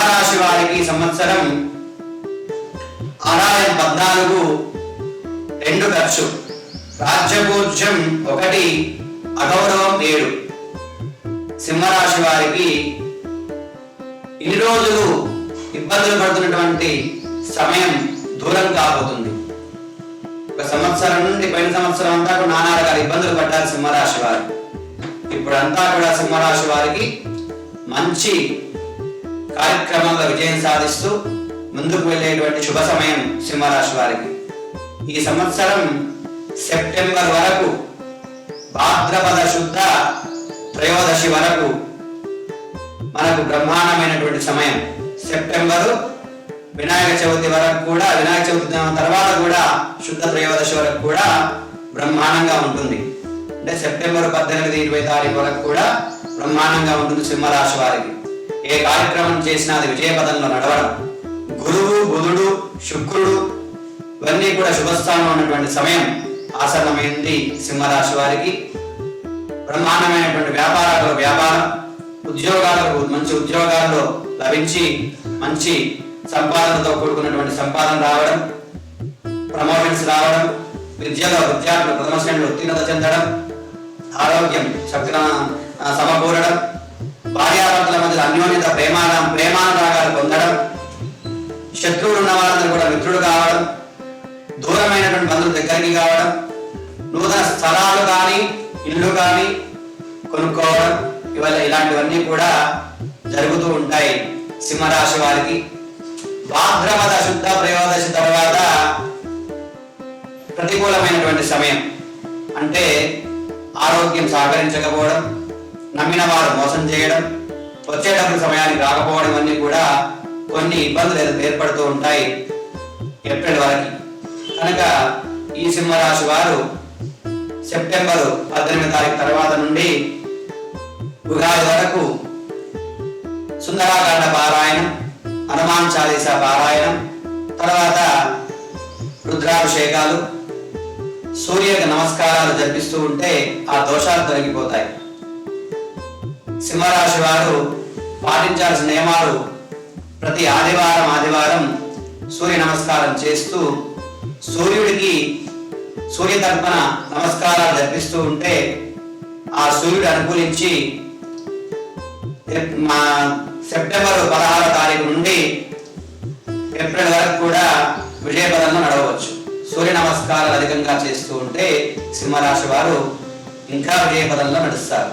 సింహరాశి వారికి సంవత్సరం ఆదాయం పద్నాలుగు రెండు ఖర్చు. రాజ్యపూజ్యం ఒకటి అగౌరవం ఏడు. సింహరాశి వారికి ఇన్ని రోజులు ఇబ్బందులు పడుతున్నటువంటి సమయం దూరం కాబోతుంది. ఒక సంవత్సరం నుండి పైన సంవత్సరం అంతా కూడా నానా రకాల ఇబ్బందులు పడ్డారు సింహరాశి వారు ఇప్పుడంతా కూడా సింహరాశి వారికి మంచి కార్యక్రమంలో విజయం సాధిస్తూ ముందుకు వెళ్ళేటువంటి శుభ సమయం సింహరాశి వారికి. ఈ సంవత్సరం సెప్టెంబర్ వరకు భాద్రపద శుద్ధ త్రయోదశి వరకు మనకు బ్రహ్మాండమైనటువంటి సమయం. సెప్టెంబరు వినాయక చవితి వరకు కూడా వినాయక చవితి తర్వాత కూడా శుద్ధ త్రయోదశి వరకు కూడా బ్రహ్మాండంగా ఉంటుంది. అంటే సెప్టెంబర్ పద్దెనిమిది ఇరవై తారీఖు వరకు కూడా బ్రహ్మాండంగా ఉంటుంది సింహరాశి వారికి. ఏ కార్యక్రమం చేసినా అది విజయపదంలో నడవడం. గురువు బుధుడు శుక్రుడు ఇవన్నీ కూడా శుభస్థానం ఉన్నటువంటి సమయం ఆసన్నమైంది సింహరాశి వారికి. బ్రహ్మాండమైనటువంటి వ్యాపారాల్లో వ్యాపారం ఉద్యోగాలకు మంచి ఉద్యోగాల్లో లభించి మంచి సంపాదనతో కూడుకున్నటువంటి సంపాదన రావడం ప్రమోషన్స్ రావడం విద్యలో విద్యార్థులు ప్రథమ శ్రేణిలో ఉత్తీర్ణత చెందడం ఆరోగ్యం చక్ర సమ ప్రేమానురాగాలు పొందడం శత్రువులు ఉన్న వాళ్ళందరూ కూడా మిత్రుడు కావడం దూరమైనటువంటి బంధువులు దగ్గరికి కావడం నూతన స్థలాలు కానీ ఇల్లు కానీ కొనుక్కోవడం ఇవాళ ఇలాంటివన్నీ కూడా జరుగుతూ ఉంటాయి సింహరాశి వారికి. భాద్రపద శుద్ధ ప్రయోదశి తర్వాత ప్రతికూలమైనటువంటి సమయం అంటే ఆరోగ్యం సహకరించకపోవడం నమ్మిన వారు మోసం చేయడం వచ్చేటప్పుడు సమయానికి రాకపోవడం అన్ని కూడా కొన్ని ఇబ్బందులు ఏర్పడుతూ ఉంటాయి ఏప్రిల్ వరకు. కనుక ఈ సింహరాశి వారు సెప్టెంబర్ పద్దెనిమిది తారీఖు తర్వాత నుండి ఉగాది వరకు సుందరాకాండ పారాయణం హనుమాన్ చాలీసా పారాయణం తర్వాత రుద్రాభిషేకాలు సూర్యకి నమస్కారాలు జరిపిస్తూ ఉంటే ఆ దోషాలు తొలగిపోతాయి. సింహరాశి వారు పాటించాల్సిన నియమాలు ప్రతి ఆదివారం ఆదివారం సూర్య నమస్కారం చేస్తూ సూర్యుడికి సూర్య తర్పణ నమస్కారాలు జరిపిస్తూ ఉంటే ఆ సూర్యుడు అనుకూలించి మా సెప్టెంబర్ పదహారో తారీఖు నుండి ఏప్రిల్ వరకు కూడా విజయపదంలో నడవచ్చు సూర్య నమస్కారాలు అధికంగా చేస్తూ ఉంటే సింహరాశి వారు ఇంకా విజయపదంలో నడుస్తారు.